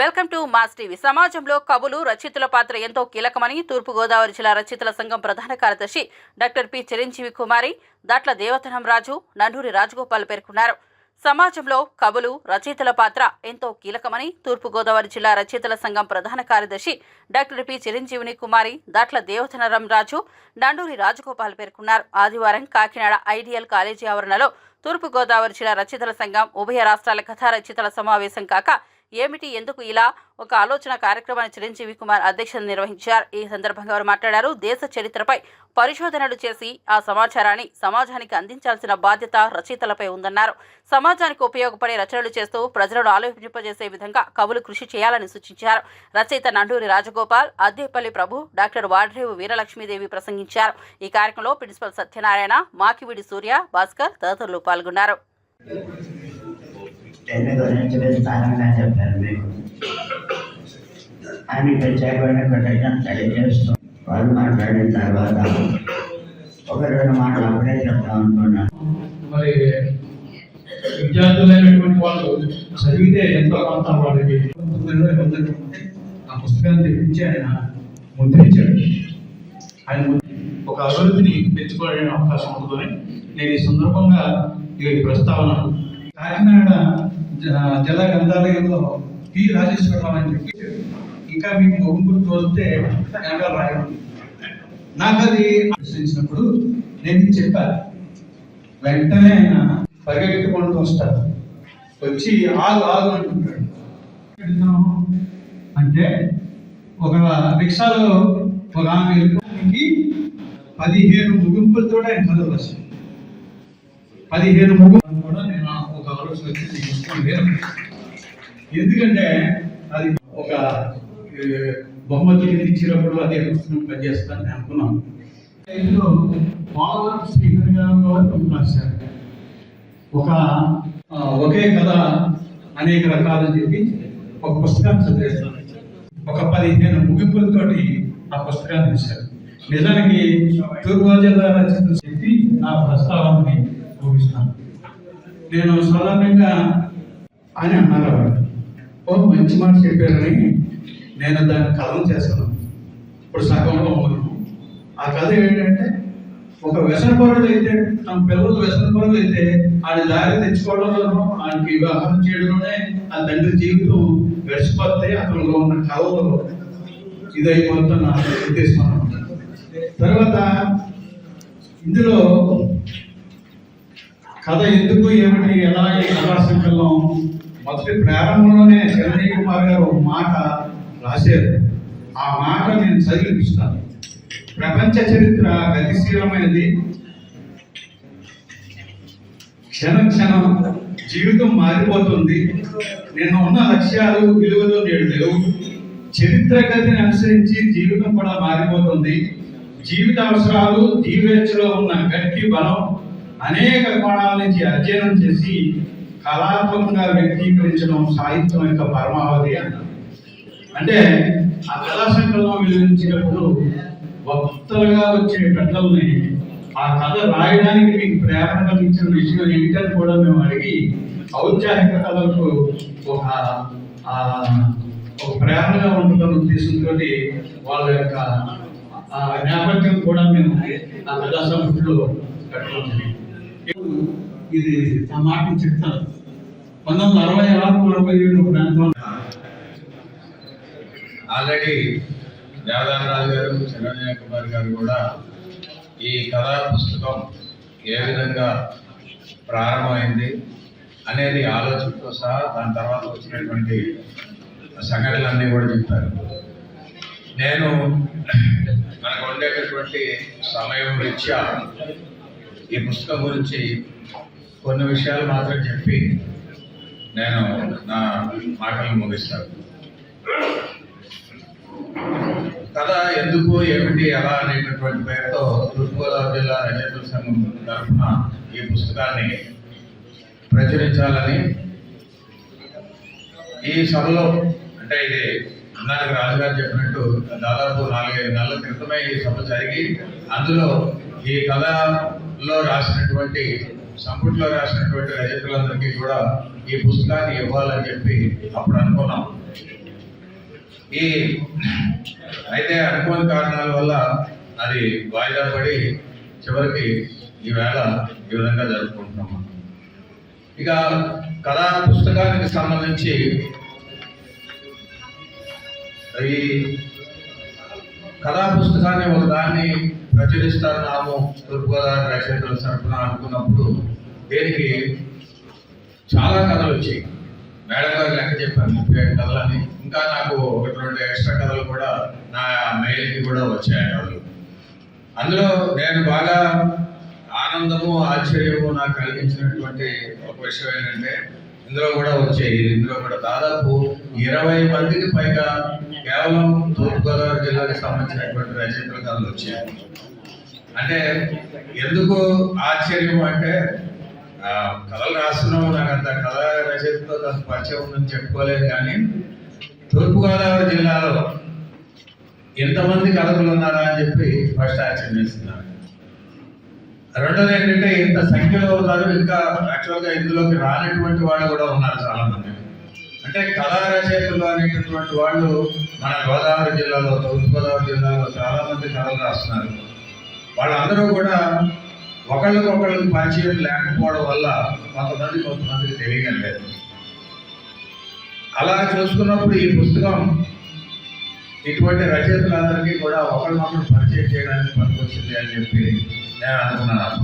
Welcome to mass TV. సమాజంలో కవులు రచయితల పాత్ర ఎంతో కీలకమని తూర్పుగోదావరి జిల్లా రచయితల సంఘం ప్రధాన కార్యదర్శి డాక్టర్ పి చిరంజీవి కుమారి దాట్ల దేవతనం రాజు నండూరి రాజగోపాల్ పేర్కొన్నారు. సమాజంలో కవులు రచయితల పాత్ర ఎంతో కీలకమని తూర్పుగోదావరి జిల్లా రచయితల సంఘం ప్రధాన కార్యదర్శి డాక్టర్ పి చిరంజీవిని కుమారి దాట్ల దేవతనరం రాజు నండూరి రాజగోపాల్ పేర్కొన్నారు. ఆదివారం కాకినాడ ఐడియల్ కాలేజీ ఆవరణలో తూర్పుగోదావరి జిల్లా రచయితల సంఘం ఉభయ రాష్ట్రాల కథా రచయితల సమావేశం కాక ఏమిటి? ఎందుకు ఇలా? ఒక ఆలోచన కార్యక్రమాన్ని చిరంజీవి కుమార్ అధ్యక్షతను నిర్వహించారు. ఈ సందర్భంగా వారు మాట్లాడారు. దేశ చరిత్రపై పరిశోధనలు చేసి ఆ సమాచారాన్ని సమాజానికి అందించాల్సిన బాధ్యత రచయితలపై ఉందన్నారు. సమాజానికి ఉపయోగపడే రచనలు చేస్తూ ప్రజలను ఆలోచింపజేసే విధంగా కవులు కృషి చేయాలని సూచించారు. రచయిత నండూరి రాజగోపాల్ అద్దేపల్లి ప్రభు డాక్టర్ వాడ్రేవు వీరలక్ష్మీదేవి ప్రసంగించారు. ఈ కార్యక్రమంలో ప్రిన్సిపల్ సత్యనారాయణ మాకివిడి సూర్య భాస్కర్ తదితరులు పాల్గొన్నారు. టెన్ గురించి విస్తారంగా చెప్పారు మీకు. అని ప్రత్యేకమైన కృతజ్ఞత తెలియజేస్తూ వాళ్ళు మాట్లాడిన తర్వాత ఒక రెండు మాటలు అప్పుడే చెప్తాం అనుకున్నాను. మరి విద్యార్థులైనటువంటి వాళ్ళు చదివితే ఎంతో కొంత వాళ్ళకి ఆ పుస్తకాన్ని తెప్పించి ఆయన ముద్రించాడు. ఆయన ఒక అభివృద్ధిని పెంచుకోవడానికి అవకాశం ఉంటుందని నేను ఈ సందర్భంగా ఈ ప్రస్తావన కాకినాడ జిల్లా గ్రంథాలయంలో పి. రాజేశ్వరరావు అని చెప్పి ఇంకా మీకు ముగ్గురు చూస్తే వెనకాల రాయడం నాకు అది ప్రశ్నించినప్పుడు నేను చెప్పాలి. చెప్పాను వెంటనే ఆయన పరిగెత్తుకుంటూ వస్తారు వచ్చి ఆగు ఆగు అంటుంటాడు. అంటే ఒక రిక్షాలో ఒక ఆమె వెళ్ళిపోవడానికి పదిహేను ముగింపులతో ఆయన కథలు పదిహేను ముగింపులు కూడా నేను ఆలోచన ఎందుకంటే అది ఒక బహుమతి కింద ఇచ్చినప్పుడు అదే పుస్తకం పనిచేస్తానని అనుకున్నాను ఇందులో పోలవరం శ్రీహరి గారు రాశారు. ఒక ఒకే కథ అనేక రకాలని చెప్పి ఒక పుస్తకాన్ని చదివేస్తాను. ఒక పదిహేను ముగింపులతోటి ఆ పుస్తకాన్ని తీశారు నిజానికి తూర్పు జిల్లా రచయితలు చెప్పి నా ప్రస్తావనని చూపిస్తాను నేను సాధారణంగా అని అన్నారు ఓ మంచి మాట చెప్పారని నేను దాన్ని కథం చేస్తాను ఇప్పుడు సగంలో ఉన్నాను ఆ కథ ఏంటంటే ఒక వ్యసనపరుడు అయితే తమ పిల్లలు వ్యసనపరుడు అయితే ఆయన దారి తెచ్చుకోవడంలోనూ ఆయనకి వివాహం చేయడంలోనే ఆ తండ్రి జీవితం గడిచిపోతే అతనిలో ఉన్న కళలో ఇదైపోతున్న ఉద్దేశం తర్వాత ఇందులో కథ ఎందుకు ఏమిటి ఎలా ఈ కథా మొదటి ప్రారంభంలోనే చిరంజీవి కుమార్ గారు ఒక మాట రాశారు. ఆ మాట నేను చదివిపిస్తాను. ప్రపంచ చరిత్ర గతిశీలమైనది. క్షణం క్షణం జీవితం మారిపోతుంది. నేను ఉన్న లక్ష్యాలు విలువలు నేడు లేవు. చరిత్ర గతిని అనుసరించి జీవితం కూడా మారిపోతుంది. జీవిత అవసరాలు జీవేచ్ఛలో ఉన్న గట్టి బలం అనేక కోణాల నుంచి అధ్యయనం చేసి కళాత్మకంగా వ్యక్తీకరించడం సాహిత్యం యొక్క పరమావధి అన్నారు. అంటే ఆ కళా సంకలనం వెలువరించినప్పుడు వక్తలుగా వచ్చే పెద్దల్ని ఆ కథ రాయడానికి మీకు ప్రేరణ కలిగించిన విషయం ఏంటని కూడా మేము అడిగి ఔత్సాహిక కళలకు ఒక ఒక ప్రేరణగా ఉంటుందన్న ఉద్దేశంతో వాళ్ళ యొక్క నేపథ్యం కూడా మేము ఆ కథా సంపుటిలో కట్టడం జరిగింది. ఇది ఆ మాటను చెప్తారు. పంతొమ్మిది వందల అరవై ఆరు అరవై ఏడు ప్రాంతంలో ఆల్రెడీ దేవదానరాజు గారు చరణ్య కుమార్ గారు కూడా ఈ కథా పుస్తకం ఏ విధంగా ప్రారంభమైంది అనేది ఆలోచనతో సహా దాని తర్వాత వచ్చినటువంటి సంఘటనలన్నీ కూడా చెప్పారు. నేను మనకు ఉండేటటువంటి సమయం రీత్యా ఈ పుస్తకం గురించి కొన్ని విషయాలు మాత్రం చెప్పి నేను నా మాటలు ముగిస్తాను. కథ ఎందుకు ఏమిటి ఎలా అనేటటువంటి పేరుతో తూర్పుగోదావరి జిల్లా రచయితల సంఘం తరఫున ఈ పుస్తకాన్ని ప్రచురించాలని ఈ సభలో అంటే ఇది ఇందాక రాజుగారు చెప్పినట్టు దాదాపు నాలుగైదు నెలల క్రితమే ఈ సభ జరిగి అందులో ఈ లో రాసినటువంటి సంపుట్లో రాసినటువంటి రచయితలందరికీ కూడా ఈ పుస్తకాన్ని ఇవ్వాలని చెప్పి అప్పుడు అనుకున్నాం. ఈ అయితే అనుకోని కారణాల వల్ల అది వాయిదా పడి చివరికి ఈవేళ ఈ విధంగా జరుపుకుంటున్నాం ఇక కళా పుస్తకానికి సంబంధించి ఈ కళా పుస్తకాన్ని ఒక దాన్ని ప్రచురిస్తున్నాము తూర్పుగోదావరి రచయితల సరఫరా అనుకున్నప్పుడు దీనికి చాలా కథలు వచ్చాయి. మేడం గారు లెక్క చెప్పారు ముప్పై ఏడు కథలని. ఇంకా నాకు ఒకటి రెండు ఎక్స్ట్రా కథలు కూడా నా మెయిల్కి కూడా వచ్చాయి కథలు అందులో నేను బాగా ఆనందము ఆశ్చర్యము నాకు కలిగించినటువంటి ఒక విషయం ఏంటంటే ఇందులో కూడా వచ్చాయి ఇందులో కూడా దాదాపు ఇరవై మందికి పైగా కేవలం తూర్పుగోదావరి జిల్లాకి సంబంధించినటువంటి రచయితల కథలు వచ్చాయి. అంటే ఎందుకు ఆశ్చర్యం అంటే ఆ, కథలు రాస్తున్నావు నాకు అంత కథ రచయితతో కాస్త పరిచయం ఉందని చెప్పుకోలేదు కానీ తూర్పుగోదావరి జిల్లాలో ఎంతమంది కథకులు ఉన్నారా అని చెప్పి ఫస్ట్ ఆశ్చర్యం చేస్తున్నాను రెండోది ఏంటంటే ఇంత సంఖ్యలో ఉన్నారు ఇంకా యాక్చువల్గా ఇందులోకి రానటువంటి వాళ్ళు కూడా ఉన్నారు చాలా మంది అంటే కళా రచయితలు అనేటటువంటి వాళ్ళు మన గోదావరి జిల్లాలో తూర్పుగోదావరి జిల్లాలో చాలా మంది రాస్తున్నారు. వాళ్ళందరూ కూడా ఒకళ్ళకొకళ్ళకి పరిచయం లేకపోవడం వల్ల కొంతమంది కొంతమందికి తెలియడం లేదు. అలా చూసుకున్నప్పుడు ఈ పుస్తకం ఇటువంటి రచయితలందరికీ కూడా ఒకరినొకరు పరిచయం చేయడానికి పనికొచ్చింది అని చెప్పి నేను అనుకున్నాను.